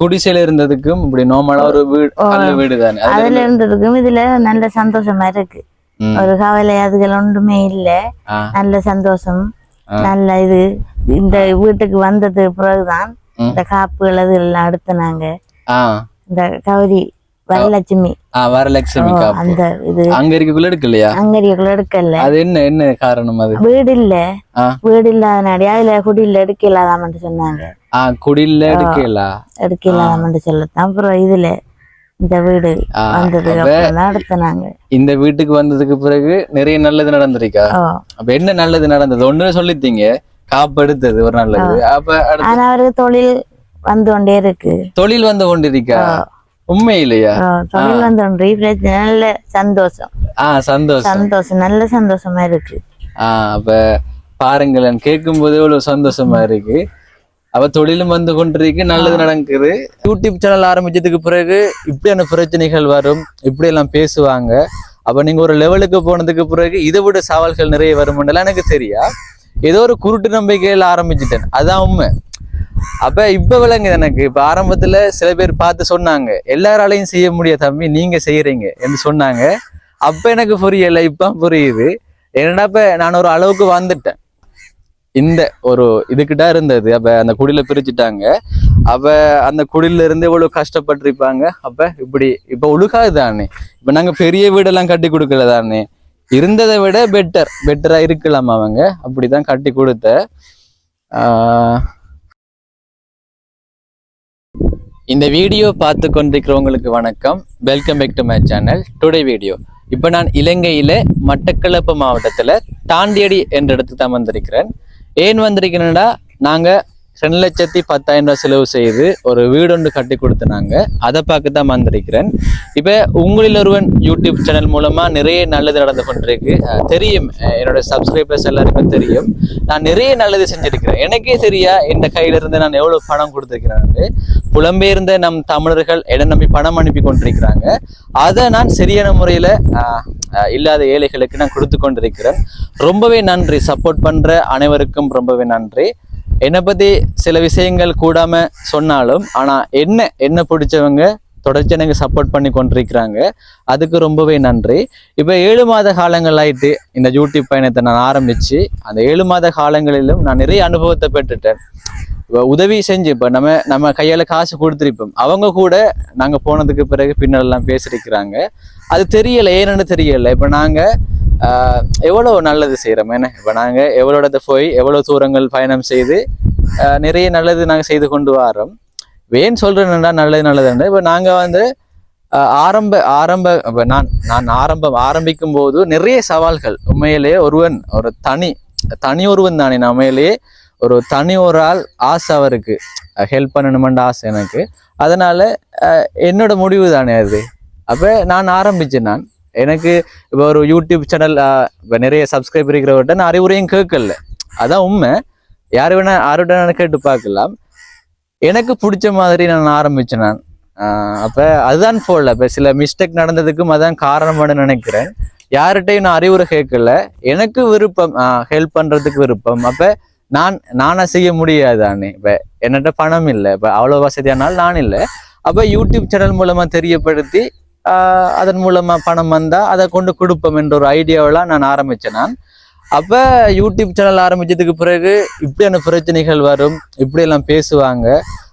குடிசையில இருந்ததுக்கும் இப்படி நார்மலா ஒரு வீடு வீடு தானே. அதுல இருந்ததுக்கும் இதுல நல்ல சந்தோஷமா இருக்கு. ஒரு கவலை அதுகள் ஒன்றுமே இல்ல. நல்ல சந்தோஷம். நல்ல இது. இந்த வீட்டுக்கு வந்தது பிறகுதான். இந்த காப்புகள் அது எல்லாம் அடுத்துனாங்க இந்த கௌரி வரலட்சுமி. வரலட்சுமி அந்த இது. அங்க இருக்கக்குள்ள எடுக்கலையா? அங்கடியக்குள்ள எடுக்கல. அது என்ன என்ன காரணம் அது? வீடு இல்ல. வீடு இல்லாதனாடி அதுல குடியில எடுக்க இல்லாதாமன்ட்டு சொன்னாங்க ஆ குடியில எடுக்கல? எடுக்க இல்லாதாமன்ட்டு சொல்லத்தான். அப்புறம் இதுல இந்த வீடு வந்ததுக்கு இந்த வீட்டுக்கு வந்ததுக்கு பிறகு நிறைய நல்லது நடந்திருக்கா? அப்ப என்ன நல்லது நடந்தது? ஒண்ணு சொல்லித்தீங்க காப்பு எடுத்தது ஒரு நல்லது. அப்ப ஆனா அவருக்கு தொழில் வந்து கொண்டே இருக்கு. தொழில் வந்து கொண்டிருக்கா? உண்மையிலையா? தொழில் வந்து கொண்டு நல்ல சந்தோஷம். ஆ சந்தோஷம். சந்தோஷம் நல்ல சந்தோஷமா இருக்கு. ஆ அப்ப பாருங்களேன் கேட்கும் போது எவ்வளவு சந்தோஷமா இருக்கு. அவ தொழிலும் வந்து கொண்டிருக்கு நல்லது நடக்குது. யூடியூப் சேனல் ஆரம்பிச்சதுக்கு பிறகு இப்படியான பிரச்சனைகள் வரும் இப்படி எல்லாம் பேசுவாங்க. அப்ப நீங்க ஒரு லெவலுக்கு போனதுக்கு பிறகு இதை விட சவால்கள் நிறைய வரும்ன்றலாம் எனக்கு தெரியா? ஏதோ ஒரு குருட்டு நம்பிக்கையில ஆரம்பிச்சிட்டேன். அதான் உண்மை. அப்ப இப்ப விளங்குது எனக்கு. இப்ப ஆரம்பத்துல சில பேர் பார்த்து சொன்னாங்க எல்லாராலையும் செய்ய முடியாது தம்பி நீங்க செய்யறீங்க என்று சொன்னாங்க. அப்ப எனக்கு புரியல இப்ப புரியுது. என்னடா இப்ப நான் ஒரு அளவுக்கு வந்துட்டேன். இந்த ஒரு இதுக்கிட்ட இருந்தது. அப்ப அந்த குடில பிரிச்சுட்டாங்க. அப்ப அந்த குடில இருந்து இவ்வளவு கஷ்டப்பட்டிருப்பாங்க. அப்ப இப்படி இப்ப ஒழுகாது தானே. இப்ப நாங்க பெரிய வீடெல்லாம் கட்டி கொடுக்கல தானே. இருந்ததை விட பெட்டர் பெட்டரா இருக்கலாம் அவங்க. அப்படிதான் கட்டி கொடுத்த. ஆஹ் இந்த வீடியோ பார்த்து கொண்டிருக்கிறவங்களுக்கு வணக்கம். Welcome back to my channel today video இப்போ நான் இலங்கையில மட்டக்களப்பு மாவட்டத்துல தாண்டியடி என்ற இடத்துக்கு தான் வந்திருக்கிறேன். ஏன் வந்திருக்கிறேன்னா நாங்கள் ரெண்டு லட்சத்தி பத்தாயிரம் ரூபாய் செலவு செய்து ஒரு வீடு ஒன்று கட்டி கொடுத்தனாங்க அதை பார்க்க தான் வந்திருக்கிறேன். இப்போ உங்களில் ஒருவன் யூடியூப் சேனல் மூலமாக நிறைய நல்லது நடந்து கொண்டிருக்கு. தெரியும். என்னோட சப்ஸ்கிரைபர்ஸ் எல்லாருக்கும் தெரியும். நான் நிறைய நல்லது செஞ்சிருக்கிறேன். எனக்கே தெரியா இந்த கையிலிருந்து நான் எவ்வளோ பணம் கொடுத்துருக்கிறேன் புலம்பெயர்ந்த நம் தமிழர்கள் இடம் நம்பி பணம் அனுப்பி கொண்டிருக்கிறாங்க. அதை நான் சரியான முறையில் இல்லாத ஏழைகளுக்கு நான் கொடுத்து கொண்டிருக்கிறேன். ரொம்பவே நன்றி. சப்போர்ட் பண்ணுற அனைவருக்கும் ரொம்பவே நன்றி. என்னை பற்றி சில விஷயங்கள் கூடாம சொன்னாலும் ஆனால் என்ன என்ன பிடிச்சவங்க தொடர்ச்சி எனக்கு சப்போர்ட் பண்ணி கொண்டிருக்கிறாங்க. அதுக்கு ரொம்பவே நன்றி. இப்போ ஏழு மாத காலங்கள் ஆயிட்டு இந்த யூடியூப் பயணத்தை நான் ஆரம்பித்து அந்த ஏழு மாத காலங்களிலும் நான் நிறைய அனுபவத்தை பெற்றுட்டேன். இப்போ உதவி செஞ்சு இப்போ நம்ம நம்ம கையால் காசு கொடுத்துருப்போம். அவங்க கூட நாங்கள் போனதுக்கு பிறகு பின்னெல்லாம் பேசியிருக்கிறாங்க. அது தெரியலை ஏன்னு தெரியலை. இப்போ நாங்கள் எவ்வளோ நல்லது செய்கிறோம் என்ன? இப்போ நாங்கள் எவ்வளோ இடத்த போய் எவ்வளோ தூரங்கள் பயணம் செய்து நிறைய நல்லது நாங்கள் செய்து கொண்டு வரோம். வேன் சொல்றேன்டா நல்லது நல்லதுன்னு இப்போ நாங்கள் வந்து ஆரம்ப ஆரம்ப இப்போ நான் நான் ஆரம்பம் ஆரம்பிக்கும் போது நிறைய சவால்கள். உண்மையிலேயே ஒருவன் ஒரு தனி தனி ஒருவன் தானே. நான் உண்மையிலேயே ஒரு தனி ஒரு ஆள் ஆசை அவருக்கு. ஹெல்ப் பண்ணணுமென்ற ஆசை எனக்கு. அதனால் என்னோட முடிவு தானே அது. அப்போ நான் ஆரம்பிச்சேன் நான். எனக்கு இப்போ ஒரு யூடியூப் சேனல் இப்போ நிறைய சப்ஸ்கிரைபர் இருக்கிறவர்கிட்ட நான் அறிவுரையும் கேட்கல. அதான் உண்மை. யார் வேணா யார்கிட்ட நான் கேட்டு பார்க்கலாம். எனக்கு பிடிச்ச மாதிரி நான் ஆரம்பிச்சேன் நான். அப்போ அதுதான் போடல இப்போ சில மிஸ்டேக் நடந்ததுக்கும் அதான் காரணம்னு நினைக்கிறேன். யார்கிட்டையும் நான் அறிவுரை கேட்கல. எனக்கு விருப்பம் ஹெல்ப் பண்ணுறதுக்கு விருப்பம். அப்போ நான் நானாக செய்ய முடியாதானே இப்போ என்னட்ட பணம் இல்லை. இப்போ அவ்வளோ வசதியானால் நான் இல்லை. அப்போ யூடியூப் சேனல் மூலமாக தெரியப்படுத்தி அதன் மூலமாக பணம் வந்தால் அதை கொண்டு கொடுப்போம் என்ற ஒரு ஐடியாவெல்லாம் நான் ஆரம்பித்தேன் நான். அப்போ யூடியூப் சேனல் ஆரம்பித்ததுக்கு பிறகு இப்படியான பிரச்சனைகள் வரும் இப்படியெல்லாம் பேசுவாங்க.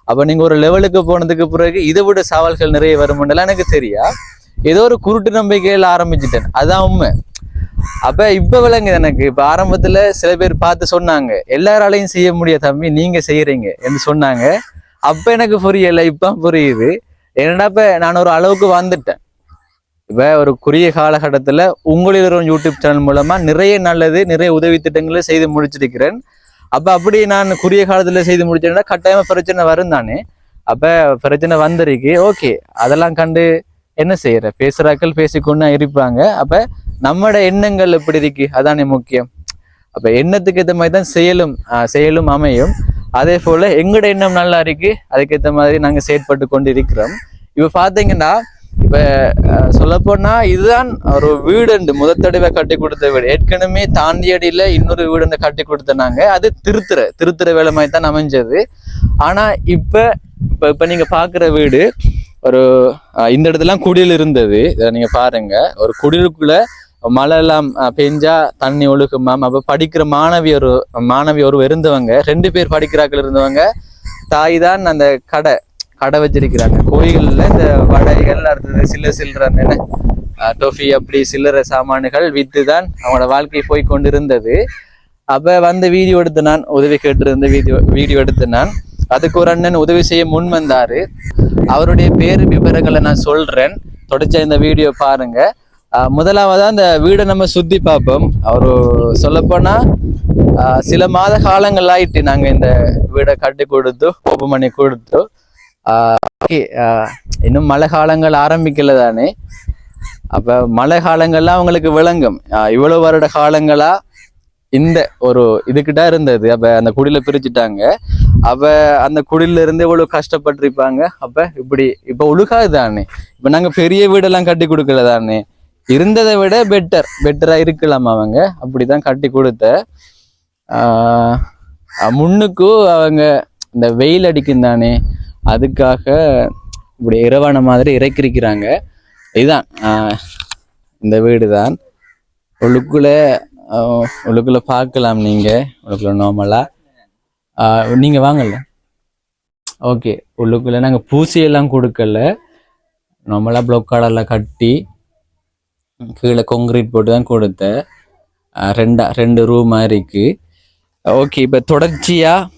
அப்போ நீங்கள் ஒரு லெவலுக்கு போனதுக்கு பிறகு இதை விட சவால்கள் நிறைய வரும்ன்றலாம் எனக்கு தெரியா? ஏதோ ஒரு குருட்டு நம்பிக்கையில் ஆரம்பிச்சிட்டேன். அதுதான் உண்மை. அப்போ இப்போ விளங்குது எனக்கு. இப்போ ஆரம்பத்தில் சில பேர் பார்த்து சொன்னாங்க எல்லாராலையும் செய்ய முடியாது தம்பி நீங்கள் செய்கிறீங்க என்று சொன்னாங்க. அப்போ எனக்கு புரியலை இப்போ புரியுது. என்னடா இப்போ நான் ஒரு அளவுக்கு வந்துட்டேன். இப்போ ஒரு குறுகிய காலகட்டத்தில் உங்களில் ஒரு யூடியூப் சேனல் மூலமாக நிறைய நல்லது நிறைய உதவி திட்டங்களை செய்து முடிச்சிருக்கிறேன். அப்போ அப்படி நான் குறுகிய காலத்தில் செய்து முடிச்சேன்னா கட்டாயமாக பிரச்சனை வரும் தானே. அப்போ பிரச்சனை வந்திருக்கு. ஓகே. அதெல்லாம் கண்டு என்ன செய்கிற பேசுகிறாக்கள் பேசிக்கொண்டு இருப்பாங்க. அப்போ நம்மட எண்ணங்கள் எப்படி இருக்கு? அதானே முக்கியம். அப்போ எண்ணத்துக்கு ஏற்ற மாதிரி தான் செயலும் செயலும் அமையும். அதே போல் எங்களோட எண்ணம் நல்லா இருக்கு அதுக்கேற்ற மாதிரி நாங்கள் செயற்பட்டு கொண்டு இருக்கிறோம் இப்போ பார்த்தீங்கன்னா இப்போ சொல்ல போனா இதுதான் ஒரு வீடுண்டு முதல் தடவை கட்டி கொடுத்த வீடு. ஏற்கனவே தாண்டியடியில இன்னொரு வீடுன்னு கட்டி கொடுத்தனாங்க. அது திருத்துற திருத்துற வேலை மாதிரி தான் அமைஞ்சது. ஆனா இப்ப இப்ப இப்ப நீங்க பாக்குற வீடு ஒரு இந்த இடத்துலாம் குடியில் இருந்தது. இதை நீங்க பாருங்க. ஒரு குடிலுக்குள்ள மழை எல்லாம் பெஞ்சா தண்ணி ஒழுகுமாம் அப்ப படிக்கிற மாணவி ஒரு மாணவி ஒரு இருந்தவங்க. ரெண்டு பேர் படிக்கிறாக்கள் இருந்தவங்க. தாய் தான் அந்த கடை. கடை வச்சிருக்கிறாங்க. கோயில்ல இந்த வடைகள் அடுத்தது சில்லு சில்லற என்ன டொஃபி அப்படி சில்லற சாமான்கள் வித்து தான் அவங்களோட வாழ்க்கை போய் கொண்டிருந்தது. அப்ப வந்து வீடியோ எடுத்து நான் உதவி கேட்டிருந்த வீடியோ வீடியோ எடுத்து நான் அதுக்கு ஒரு அண்ணன் உதவி செய்ய முன் வந்தாரு. அவருடைய பேர் விவரங்களை நான் சொல்றேன். தொடர்ச்சி இந்த வீடியோ பாருங்க. முதலாவதா அந்த வீடை நம்ம சுத்தி பார்ப்போம். அவரு சொல்லப்போனா ஆஹ் சில மாத காலங்கள் ஆயிட்டு நாங்க இந்த வீடை கட்டி கொடுத்து ஓப்பன் பண்ணி கொடுத்தோம் ஓகே இன்னும் மழை காலங்கள் ஆரம்பிக்கல தானே அப்ப மழை காலங்கள்லாம் அவங்களுக்கு விளங்கும் இவ்வளோ இவ்வளவு வருட காலங்களா இந்த ஒரு இதுக்கிட்ட இருந்தது அப்ப அந்த குடில பிரிச்சுட்டாங்க அப்ப அந்த குடில இருந்து இவ்வளவு கஷ்டப்பட்டிருப்பாங்க அப்போ இப்படி இப்போ ஒழுகாது தானே இப்போ நாங்க பெரிய வீடெல்லாம் கட்டி கொடுக்கல தானே இருந்ததை விட பெட்டர் பெட்டரா இருக்கலாம் அவங்க அப்படிதான் கட்டி கொடுத்த ஆஹ் முன்னுக்கு அவங்க இந்த வெயில் அடிக்கும் தானே அதுக்காக இப்படி இரவான மாதிரி இறக்கிருக்கிறாங்க. இதுதான். இந்த வீடு தான் உள்ளுக்குள்ளே உள்ளுக்குள்ளே பார்க்கலாம் நீங்கள் உள்ளுக்குள்ளே நார்மலாக நீங்கள் வாங்கல ஓகே. உள்ளுக்குள்ளே நாங்கள் பூசியெல்லாம் கொடுக்கல. நார்மலாக பிளாக் கட்டி கீழே கொங்கிரீட் போட்டு தான் கொடுத்தேன் ரெண்டா ரெண்டு மாதிரி இருக்குது ஓகே இப்போ தொடர்ச்சியாக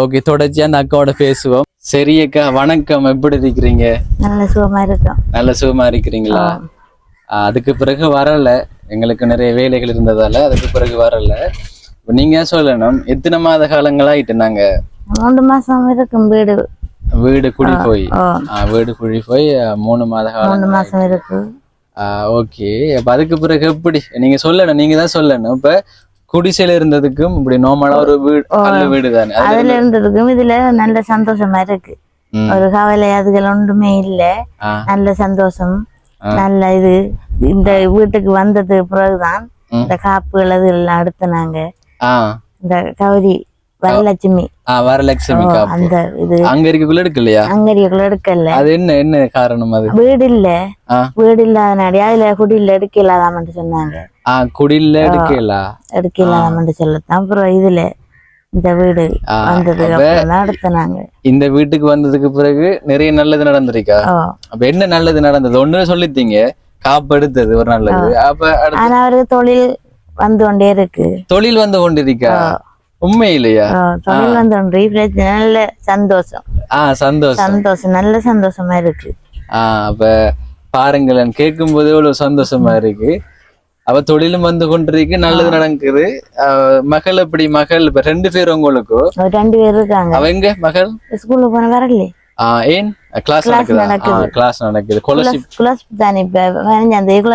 ஓகே தொடர்ச்சியா அந்த அக்காவோட பேசுவோம். சரி அக்கா வணக்கம். எப்படி இருக்கிறீங்க? நல்ல சுகமா இருக்கும். நல்ல சுகமா இருக்கிறீங்களா? அதுக்கு பிறகு வரல. எங்களுக்கு நிறைய வேலைகள் இருந்ததால அதுக்கு பிறகு வரல. நீங்க சொல்லணும் எத்தனை மாத காலங்களாயிட்டு நாங்க? மூன்று மாசம் இருக்கும் வீடு. வீடு குடி போய். வீடு குடி போய் மூணு மாத காலம் மூணு மாசம் இருக்கு. ஓகே. அப்ப அதுக்கு பிறகு எப்படி? நீங்க சொல்லணும் நீங்க தான் சொல்லணும். இப்ப குடிசையில இருந்ததுக்கும் இப்படி நார்மலா ஒரு வீடு வீடு தானே. அது- அதுல இருந்ததுக்கும் இதுல நல்ல சந்தோஷமா இருக்கு. ஒரு கவலை அதுகள் ஒன்றுமே இல்ல. நல்ல சந்தோஷம் நல்ல இது. இந்த வீட்டுக்கு வந்ததுக்கு பிறகுதான். இந்த காப்புகள் அது எல்லாம் அடுத்துனாங்க. ஆ. இந்த கௌரி வரலட்சுமி ஆ வரலட்சுமி காப்பு அந்த இது. அங்க இருக்கக்குள்ள எடுக்கலையா? அங்கரிக்குள்ள எடுக்கல. அது என்ன என்ன காரணம் அது? வீடு இல்ல. வீடு இல்லாதனாடி அதுல குடியில எடுக்க இல்லாதாமட்டு சொன்னாங்க ஆ குடில்ல எடுக்கல? எடுக்க இல்லாதாமட்டு சொல்லத்தான். அப்புறம் இதுல இந்த வீடு வந்ததுக்கு இந்த வீட்டுக்கு வந்ததுக்கு பிறகு நிறைய நல்லது நடந்திருக்கா? அப்ப என்ன நல்லது நடந்தது? ஒண்ணு சொல்லித்தீங்க காப்பு எடுத்தது ஒரு நல்லது. அப்ப ஆனா அவருக்கு தொழில் வந்து கொண்டே இருக்கு. தொழில் வந்து கொண்டிருக்கா? உண்மையிலையா? தொழில் வந்து கொண்டு பிரச்சனை நல்ல சந்தோஷம். ஆ சந்தோஷம். சந்தோஷம் நல்ல சந்தோஷமா இருக்கு. ஆ அப்ப பாருங்களேன் கேட்கும் போது எவ்வளவு சந்தோஷமா இருக்கு. அவ தொழிலும் வந்து கொண்டிருக்கு நல்லது நடக்குது. மகள் எப்படி மகள் இப்ப ரெண்டு பேர் உங்களுக்கு? ரெண்டு பேர் இருக்காங்க. அவ எங்க மகள்? ஸ்கூல்ல போன வரலையே ஆஹ் ஏன்? கிளாஸ் நடக்குதா. கிளாஸ் நடக்குது. ஸ்காலர்ஷிப் குலாஸ் தானே இப்ப பதினஞ்சாம் தேதி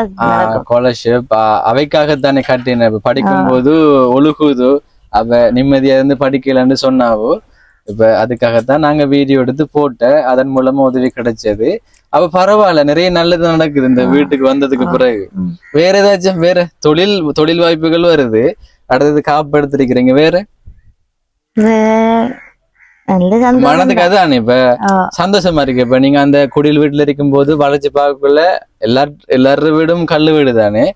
ஸ்காலர்ஷிப் அவைக்காகத்தானே கட்டின இப்ப படிக்கும் போது ஒழுகுதோ. அவ நிம்மதியா இருந்து படிக்கலன்னு சொன்னாவோ இப்ப அதுக்காகத்தான் நாங்க வீடியோ எடுத்து போட்டேன் அதன் மூலமா உதவி கிடைச்சது. அப்ப பரவாயில்ல நிறைய நல்லது நடக்குது இந்த வீட்டுக்கு வந்ததுக்கு பிறகு. வேற ஏதாச்சும் வேற தொழில் தொழில் வாய்ப்புகள் வருது. அடுத்தது காப்பு எடுத்திருக்கிறீங்க வேற? வே- நல்ல சந்தோஷம். மனதுக்கு இப்ப சந்தோஷமா இருக்கு. இப்ப நீங்க அந்த குடில் வீட்டுல இருக்கும்போது வளைச்சு பார்க்கக்குள்ள எல்லார் எல்லார வீடும் கல்லு வீடு தானே.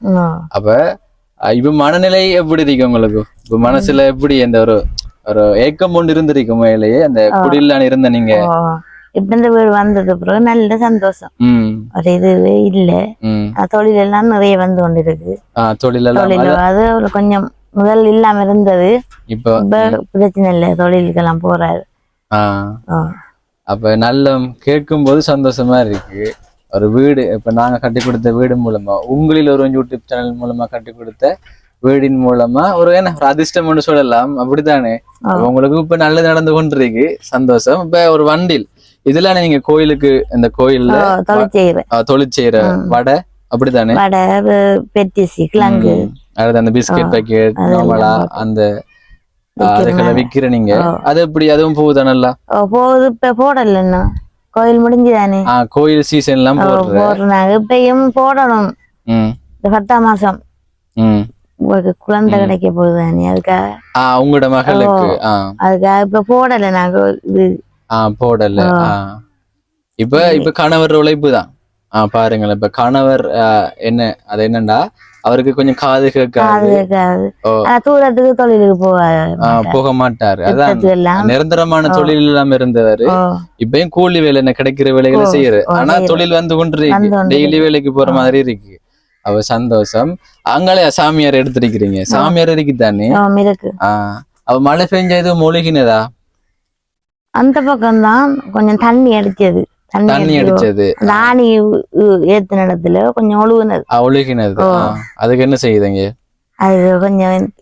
அப்ப இப்ப மனநிலை எப்படி இருக்கு உங்களுக்கு? இப்ப மனசுல எப்படி அந்த ஒரு ஒரு ஏக்கம் ஒன்று இருந்திருக்கும் மேலேயே அந்த குடிலான இருந்த நீங்க. இப்ப இந்த வீடு வந்தது பிறகு நல்ல சந்தோஷம். ஒரு இதுவே இல்ல. தொழில் எல்லாம் நிறைய வந்து கொண்டிருக்கு. ஆஹ் தொழிலெல்லாம் தொழில் அது ஒரு கொஞ்சம் முதல் இல்லாம இருந்தது. இப்போ பிரச்சனை இல்லை தொழிலுக்கெல்லாம் போறாரு. அப்ப நல்ல கேட்கும்போது சந்தோஷமா இருக்கு. ஒரு வீடு இப்ப நாங்க கட்டி கொடுத்த வீடு மூலமா உங்களில் ஒரு யூடியூப் சேனல் மூலமா கட்டி கொடுத்த வீடின் மூலமா ஒரு என்ன ஒரு அதிர்ஷ்டம்னு சொல்லலாம். அப்படித்தானே? அப்ப உங்களுக்கு இப்ப நல்லது நடந்து கொண்டிருக்கு. சந்தோஷம். இப்ப ஒரு வண்டில் இதுல நீங்க கோயிலுக்கு இந்த கோயில்ல ஓ, தொழில் செய்யறேன் அஹ், தொழில் செய்யற வடை அப்படித்தானே? வடை பெட்டிசி கிழங்கு. அடுத்து அந்த பிஸ்கட் பாக்கெட் நார்மலா அந்த அதுகளை விக்கிற நீங்க. அது எப்படி அதுவும் போகுதா நல்லா ஓ, போகுது இப்ப போடல இன்னும் கோயில் முடிஞ்சுதானே? கோயில் சீசன் எல்லாம் போடுற போடுறாங்க. இப்பயும் போடணும். பத்தாம் மாசம். உங்களுக்கு குழந்தை கிடைக்க போகுதானே? அதுக்காக. உங்களோட மகளுக்கு. அதுக்காக இப்ப போடல நாங்க. இது போடல. இப்ப இப்ப கணவர் உழைப்பு தான். பாருங்களேன். இப்ப கணவர் என்ன அது என்னண்டா? அவருக்கு கொஞ்சம் காது கேட்காது. தூரத்துக்கு தொழிலுக்கு போகாது ஆ, போக மாட்டாரு. அதான் நிரந்தரமான தொழில் இல்லாம இருந்தவர். இப்பயும் கூலி வேலை என்ன கிடைக்கிற வேலைகளை ஓ, செய்யற ஓ, ஆனா. தொழில் வந்து கொண்டு இருக்கு டெய்லி வேலைக்கு போற மாதிரி இருக்கு. அவ சந்தோஷம். அங்களே சாமியார் எடுத்திருக்கிறீங்க. சாமியார் இருக்கு. ஆஹ் அவ மழை பெஞ்ச இது மொழிகினதா? அந்த பக்கம் தான் கொஞ்சம் தண்ணி அடிச்சது. தண்ணி அடிச்சு- அடிச்சது. உ- ஏத்துன இடத்துல கொஞ்சம் ஒழுகுனது. ஒழுகினது. அதுக்கு என்ன செய்யுதுங்க அது கொஞ்சம்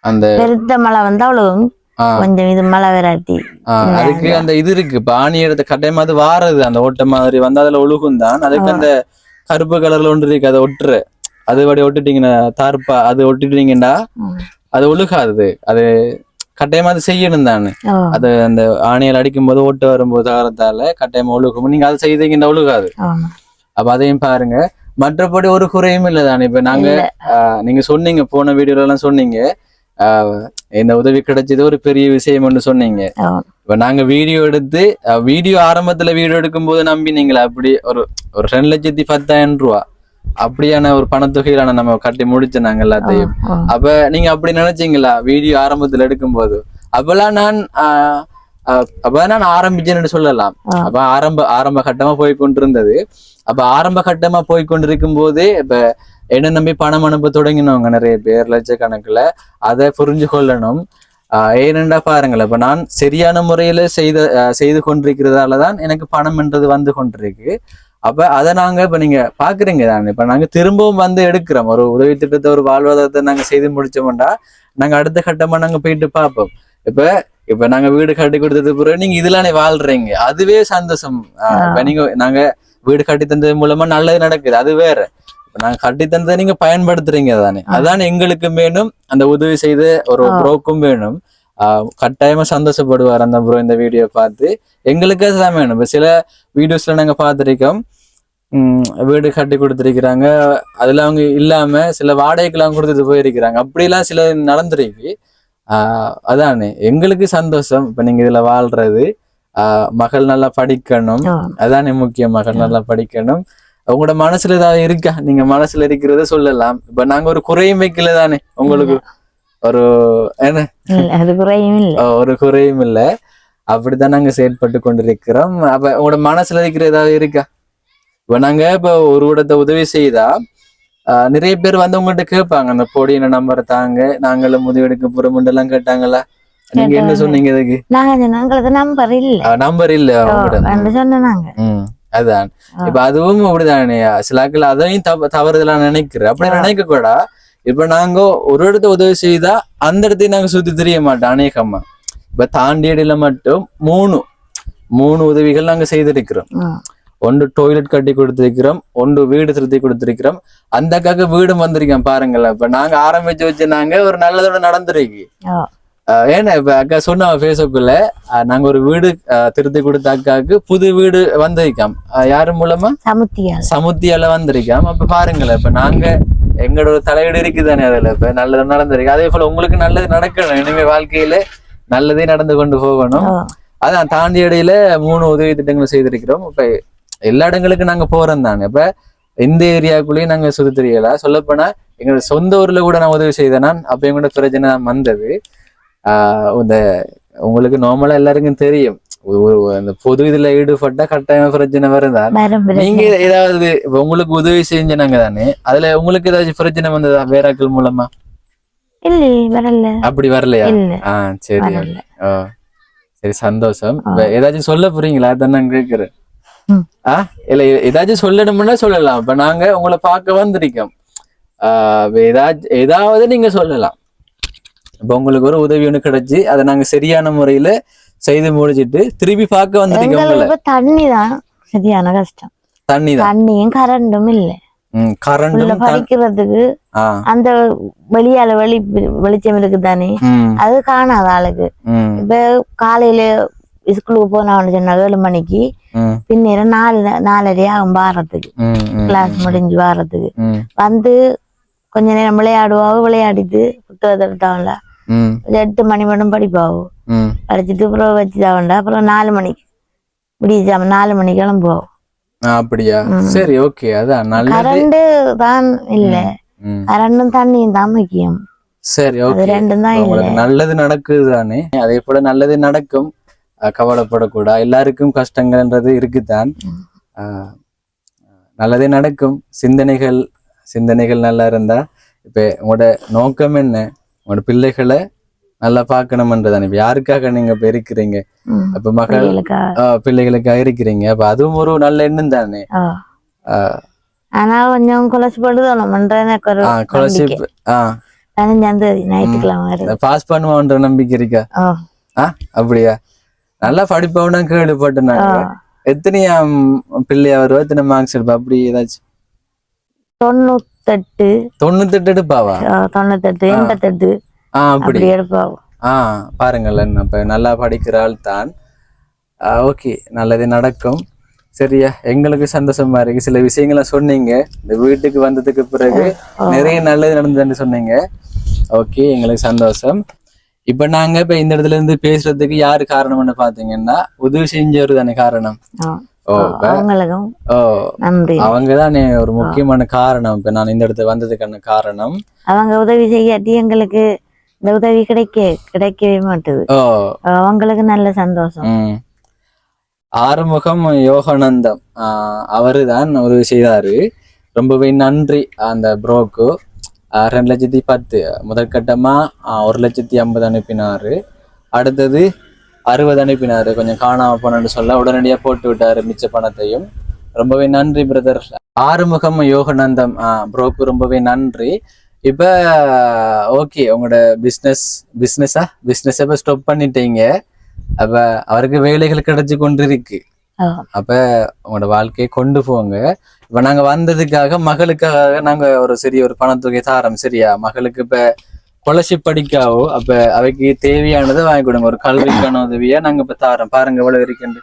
அந்த பெருத்த மழை வந்தா ஆ, கொஞ்சம் இது மழை விராட்டி. அதுக்கு அந்த இது இருக்கு. பாணி எடுத்த கட்டையமா அது வாரது. அந்த ஓட்ட மாதிரி வந்து அதுல ஒழுகும் தான். அதுக்கு அந்த கருப்பு கலர்ல ஒன்று இருக்கு. அதை ஒட்டுற. அது வடி ஒட்டுட்டீங்கன்னா தார்ப்பா அது ஒட்டிட்டீங்கன்னா. அது ஒழுகாது. அது கட்டாயமா அது செய்யணும் தானே. அது அந்த ஆணியல் அடிக்கும் போது ஓட்டு வரும்போது காலத்தால கட்டாயமா ஒழுகும்? நீங்க அதை செய்தீங்கன்னா ஒழுகாது. அப்ப அதையும் பாருங்க. மற்றபடி ஒரு குறையும் இல்லை தானே. இப்ப நாங்க நீங்க சொன்னீங்க போன வீடியோல எல்லாம் சொன்னீங்க இந்த உதவி கிடைச்சது ஒரு பெரிய விஷயம்னு சொன்னீங்க. இப்ப நாங்க வீடியோ எடுத்து வீடியோ ஆரம்பத்துல வீடியோ எடுக்கும் போது நம்பினீங்களா? அப்படி ஒரு ஒரு ரெண்டு லட்சத்தி பத்தாயிரம் ரூபா. அப்படியான ஒரு பணத்தொகையிலான நம்ம கட்டி முடிச்ச நாங்க எல்லாத்தையும். அப்ப நீங்க அப்படி நினைச்சீங்களா? வீடியோ ஆரம்பத்துல எடுக்கும்போது. அப்பெல்லாம் நான் அப்பதான் நான் ஆரம்பிச்சேன்னு சொல்லலாம். அப்ப ஆரம்ப ஆரம்ப கட்டமா போய் கொண்டிருந்தது. அப்ப ஆரம்ப கட்டமா போய் கொண்டிருக்கும் போதே இப்ப என்ன நம்பி பணம் அனுப்ப தொடங்கினவங்க நிறைய பேர் லட்சக்கணக்குல. அதை புரிஞ்சு கொள்ளணும். ஆஹ் ஏனென்றா பாருங்களேன். இப்ப நான் சரியான முறையில செய்த செய்து கொண்டிருக்கிறதால தான் எனக்கு பணம் என்றது வந்து கொண்டிருக்கு. அப்ப அதை நாங்க இப்ப நீங்க பாக்குறீங்க தானே? இப்ப நாங்க திரும்பவும் வந்து எடுக்கிறோம். ஒரு உதவி திட்டத்தை ஒரு வாழ்வாதாரத்தை நாங்க செய்து முடிச்சோம்டா நாங்க அடுத்த கட்டமா நாங்க போயிட்டு பார்ப்போம். இப்ப இப்ப நாங்க வீடு கட்டி கொடுத்தது பிறகு நீங்க இதுலானே வாழ்றீங்க. அதுவே சந்தோஷம். இப்ப நீங்க நாங்க வீடு கட்டி தந்தது மூலமா நல்லது நடக்குது. அது வேற. நாங்க கட்டி தந்ததை நீங்க பயன்படுத்துறீங்க தானே? அதான் எங்களுக்கு வேணும். அந்த உதவி செய்த ஒரு. ப்ரோக்கும் வேணும். ஆஹ் கட்டாயமா சந்தோஷப்படுவார் அந்த ப்ரோ இந்த வீடியோ பார்த்து. எங்களுக்கு அதுதான் வேணும். இப்ப சில வீடியோஸ்ல நாங்க பார்த்திருக்கோம். வீடு கட்டி கொடுத்துருக்கிறாங்க. அதுல அவங்க இல்லாம சில வாடகைக்கெல்லாம் கொடுத்துட்டு போயிருக்கிறாங்க. அப்படிலாம் சில நடந்திருக்கு. ஆஹ் அதானே. எங்களுக்கு சந்தோஷம். இப்ப நீங்க இதுல வாழ்றது. மகள் நல்லா படிக்கணும். அதானே முக்கியம். மகள் நல்லா படிக்கணும். உங்களோட மனசுல ஏதாவது இருக்கா? நீங்க மனசுல இருக்கிறத சொல்லலாம். இப்ப நாங்க ஒரு குறையும் வைக்கல தானே. உங்களுக்கு ஒரு என்ன? குறையும் இல்ல. ஒரு குறையும் இல்ல. அப்படித்தான் நாங்க செயல்பட்டு கொண்டிருக்கிறோம். அப்ப உங்களோட மனசுல இருக்கிற ஏதாவது இருக்கா? இப்ப நாங்க இப்ப ஒரு இடத்த உதவி செய்தா நிறைய பேர் வந்து உங்கள்கிட்ட கேட்பாங்க அந்த பொடியின நம்பரை தாங்க? நாங்களும் உதவி எடுக்க போறோம் எல்லாம் கேட்டாங்களா? நீங்க என்ன. சொன்னீங்க அதுக்கு நாங்க நம்பர் இல்ல. நம்பர் இல்ல உங்கள்கிட்ட சொன்னாங்க அதான். இப்ப அதுவும் அப்படிதானே சிலாக்கள் அதையும் தவ தவறுதலா நினைக்கிறேன் அப்படி. நினைக்க கூட இப்ப நாங்க ஒரு இடத்த உதவி செய்தா அந்த இடத்தையும் நாங்க சுத்தி தெரிய மாட்டோம் அநேகமா. இப்ப தாண்டியடியில மட்டும் மூணு மூணு உதவிகள் நாங்க செய்திருக்கிறோம். ஒன்று டாய்லெட் கட்டி கொடுத்திருக்கிறோம் ஒன்று வீடு திருத்தி கொடுத்திருக்கிறோம். அந்த அக்காக்கு வீடும் வந்திருக்கேன் பாருங்களேன் இப்ப நாங்க ஆரம்பிச்சு வச்சு நாங்க ஒரு நல்லதோட நடந்திருக்கு. ஏன்னா இப்ப அக்கா சொன்ன ஃபேஸ்புக்ல நாங்க ஒரு வீடு திருத்தி கொடுத்த அக்காவுக்கு புது வீடு வந்திருக்கோம். யாரு மூலமா? சமுத்தியால். வந்திருக்கோம். அப்ப பாருங்களேன் இப்ப நாங்க எங்களோட ஒரு தலையீடு இருக்குதானே அதுல. இப்ப நல்லது நடந்திருக்கு. அதே போல உங்களுக்கு நல்லது நடக்கணும். இனிமே வாழ்க்கையில நல்லதே நடந்து கொண்டு போகணும். அதான் தாண்டி இடையில மூணு உதவி திட்டங்கள் செய்திருக்கிறோம். இப்ப எல்லா இடங்களுக்கும் நாங்க போறோம் தானே. இப்ப இந்த ஏரியாக்குள்ளேயும் நாங்க சுத்தி தெரியல சொல்லப்போனா எங்களோட சொந்த ஊர்ல கூட நான் உதவி செய்தேன் அப்ப எங்களோட பிரச்சனை வந்தது. ஆஹ் இந்த உங்களுக்கு நார்மலா எல்லாருக்கும் தெரியும். ஒரு அந்த பொது இதுல ஈடுபட்டா கட்டாயமா பிரச்சனை வருதான் வரும் நீங்க. ஏதாவது உங்களுக்கு உதவி செஞ்சனாங்க தானே அதுல உங்களுக்கு ஏதாச்சும் பிரச்சனை வந்ததா வேறாக்கள் மூலமா? அப்படி வரலையா? இல்ல. ஆ சரி சரி சந்தோஷம். ஏதாச்சும் சொல்ல போறீங்களா? அதான் நான் கேக்குறேன். இல்ல ஏதாச்சும் சொல்லணும்னா சொல்லலாம். இப்ப நாங்க உங்களை பார்க்க வந்திருக்கோம். ஏதாச்சும் ஏதாவது நீங்க சொல்லலாம். இப்ப உங்களுக்கு ஒரு உதவி ஒண்ணு கிடைச்சு அதை நாங்க சரியான முறையில செய்து முடிச்சிட்டு திருப்பி பார்க்க வந்திருக்கோம் உங்களை. தண்ணி தான் சரியான கஷ்டம். தண்ணி தான் தண்ணியும் கரண்டும் இல்ல. கரண்டும் படிக்கிறதுக்கு அந்த வெளியால வெளி வெளிச்சம் இருக்குதானே? அது காணாத ஆளுக்கு. இப்ப காலையில ஸ்கூலுக்கு போனான்னு சொன்னா ஏழு மணிக்கு பின்னேரம் நாலு நாலரை ஆகும் வாரத்துக்கு கிளாஸ் முடிஞ்சு வாரத்துக்கு வந்து கொஞ்ச நேரம் விளையாடுவாவு விளையாடிட்டு புத்தகத்தை எடுத்தாவல ம் எட்டு மணி மட்டும் படிப்பாவு படிச்சுட்டு அப்புறம் வச்சுதாவண்டா அப்புறம் நாலு மணிக்கு விடிச்சாம நாலு மணிக்கு கிளம்புவோம் ஆ, அப்படியா சரி ஓகே அதான் கரண்ட் தான் இல்ல கரண்டும் தண்ணியும் தான் முக்கியம் சரி ஓகே ரெண்டும் தான் நல்லது நடக்குது தானே அதே போல நல்லது நடக்கும் கவலைப்படக்கூடாது எல்லாருக்கும் கஷ்டங்கள்ன்றது இருக்குதான் நல்லதே நடக்கும். சிந்தனைகள் சிந்தனைகள் நல்லா இருந்தா இப்ப உங்களோட நோக்கம் என்ன? உங்களோட பிள்ளைகளை நல்லா பார்க்கணும்ன்றதானே. இப்ப யாருக்காக நீங்க இப்ப இருக்கிறீங்க. அப்ப மகள் பிள்ளைகளுக்காக இருக்கிறீங்க. அப்ப அதுவும் ஒரு நல்ல எண்ணம் தானே. ஆனா கொஞ்சம் வருது. பாஸ் பண்ணுவோன்ற நம்பிக்கை இருக்கா? அப்படியா? நல்லா படிப்பவனா கேள்விப்பட்டேன் ஆ. நாங்க எத்தனையாம் பிள்ளையா வருவா எத்தனை மார்க்ஸ் எடுப்பா அப்படி ஏதாச்சும் தொண்ணூத்தெட்டு. தொண்ணூத்தெட்டு எடுப்பாவா? தொண்ணூத்தெட்டு எண்பத்தெட்டு. அப்படி. எடுப்பாவும் ஆ பாருங்களேன் அப்ப நல்லா படிக்கிற ஆள் தான். ஓகே. நல்லது நடக்கும். சரியா எங்களுக்கு சந்தோஷமா இருக்கு. சில விஷயங்களை சொன்னீங்க. இந்த வீட்டுக்கு வந்ததுக்கு பிறகு நிறைய நல்லது நடந்ததுன்னு சொன்னீங்க. ஓகே எங்களுக்கு சந்தோஷம். இப்ப நாங்க இப்ப இந்த இடத்துல இருந்து பேசுறதுக்கு யாரு காரணம்னு பாத்தீங்கன்னா உதவி செஞ்சவர் தானே காரணம். ஆ. ஓ அவங்களுக்கும் ஓ நன்றி. அவங்க தானே ஒரு முக்கியமான காரணம். இப்ப நான் இந்த இடத்துல வந்ததுக்கான காரணம். அவங்க உதவி செய்யாட்டி எங்களுக்கு இந்த உதவி கிடைக்க கிடைக்கவே மாட்டுது. அவங்களுக்கு நல்ல சந்தோஷம். ஆறுமுகம் யோகானந்தம். அவரு தான் உதவி செய்தாரு. ரொம்பவே நன்றி அந்த ப்ரோக்கு ரெண்டு லட்சத்தி பத்து. முதற்கட்டமாக ஒரு லட்சத்தி ஐம்பது அனுப்பினாரு. அடுத்தது அறுபது அனுப்பினார். கொஞ்சம் காணாமல் போனன்னு சொல்ல உடனடியாக போட்டு விட்டார் மிச்ச பணத்தையும். ரொம்பவே நன்றி பிரதர் ஆறுமுகம் யோகானந்தம் ப்ரோக்கு ரொம்பவே நன்றி. இப்போ ஓகே உங்களோட பிஸ்னஸ் பிஸ்னஸா பிஸ்னஸ் இப்போ ஸ்டாப் பண்ணிட்டீங்க. அப்போ அவருக்கு வேலைகள் கிடைச்சி கொண்டிருக்கு. அப்ப உங்களோட வாழ்க்கையை கொண்டு போங்க. இப்ப நாங்க வந்ததுக்காக மகளுக்காக நாங்க ஒரு சிறிய ஒரு பணத்தொகை தாரோம் சரியா? மகளுக்கு இப்ப ஸ்காலர்ஷிப் படிக்காவோ அப்ப அவைக்கு தேவையானதை வாங்கி கொடுங்க. ஒரு கல்விக்கான உதவியா நாங்க இப்ப தாரோம். பாருங்க எவ்வளவு இருக்குன்னு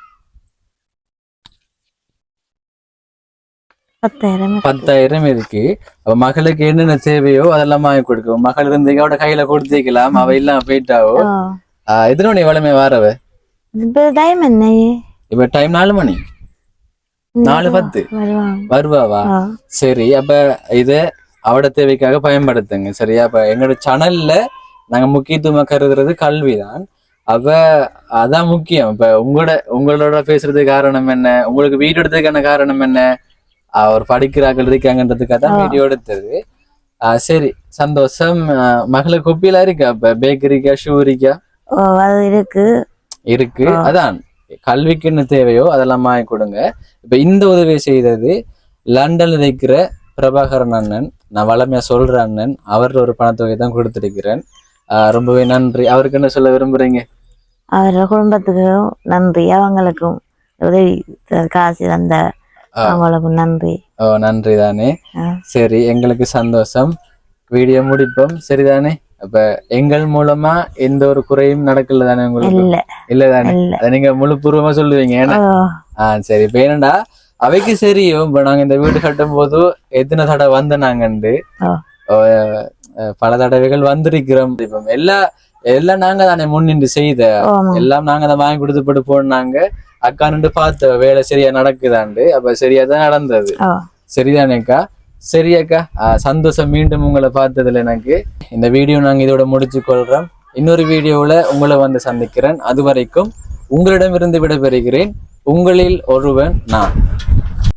பத்தாயிரம் இருக்கு. அப்ப மகளுக்கு என்னென்ன தேவையோ அதெல்லாம் வாங்கி கொடுக்கும் மகள் இருந்தீங்க அவட கையில கொடுத்துக்கலாம். அவ இல்லாம போயிட்டாவோ. மணி எவ்வளவுமே வாரவ? இப்ப டைம் என்ன இப்ப டைம் நாலு மணி. நாலு பத்து. வருவாவா. சரி அப்ப இத அவட தேவைக்காக பயன்படுத்துங்க சரியா? அப்ப எங்களோட சேனல்ல நாங்க முக்கியத்துவமா கருதுறது கல்விதான். அப்ப அதான் முக்கியம். இப்ப உங்களோட உங்களோட பேசுறதுக்கு காரணம் என்ன? உங்களுக்கு வீடு எடுத்ததுக்கான காரணம் என்ன? ஒரு படிக்கிறார்கள் இருக்காங்கன்றதுக்காக தான். வீடியோ எடுத்தது. சரி சந்தோஷம். மகளுக்கு குப்பிலாம் இருக்கா? இப்ப பேக்கரிக்கா ஷூ இருக்கா அது இருக்கு. அதான். கல்விக்கு என்ன தேவையோ அதெல்லாம் வாங்கி கொடுங்க. இப்ப இந்த உதவி செய்தது லண்டன்ல இருக்கிற பிரபாகரன் அண்ணன். நான் வளமையா சொல்ற அண்ணன். அவர் ஒரு பணத்தொகை தான் கொடுத்திருக்கிறேன். ரொம்பவே நன்றி. அவருக்கு என்ன சொல்ல விரும்புறீங்க? அவரோட குடும்பத்துக்கும் நன்றி. அவங்களுக்கும் உதவி காசு தந்த. அவங்களுக்கும் நன்றி. ஓ நன்றி தானே. சரி எங்களுக்கு சந்தோஷம். வீடியோ முடிப்போம். சரிதானே? அப்ப எங்கள் மூலமா எந்த ஒரு குறையும் நடக்கல தானே உங்களுக்கு? இல்ல. இல்ல தானே? அதை நீங்க முழுப்பூர்வமா சொல்லுவீங்க ஏன்னா? ஓ, ஆ சரி. இப்ப என்னடா? அவைக்கு தெரியும். இப்ப நாங்க இந்த வீடு கட்டும் போது எத்தனை தடவை வந்த. நாங்கண்டு பல தடவைகள் வந்திருக்கிறோம். இப்ப எல்லா எல்லாம் நாங்க தானே முன்னின்று செய்த. எல்லாம் நாங்க தான் வாங்கி கொடுத்து போட்டு போனாங்க. அக்கா நின்று பார்த்த வேலை சரியா நடக்குதாண்டு. அப்ப சரியா தான் நடந்தது. சரிதானேக்கா சரி அக்கா. சந்தோஷம் மீண்டும் உங்களை பார்த்ததுல எனக்கு. இந்த வீடியோ நாங்க இதோட முடிச்சு கொள்றோம். இன்னொரு வீடியோவில் உங்களை வந்து சந்திக்கிறேன். அது வரைக்கும் உங்களிடமிருந்து விடைபெறுகிறேன். உங்களில் ஒருவன் நான்.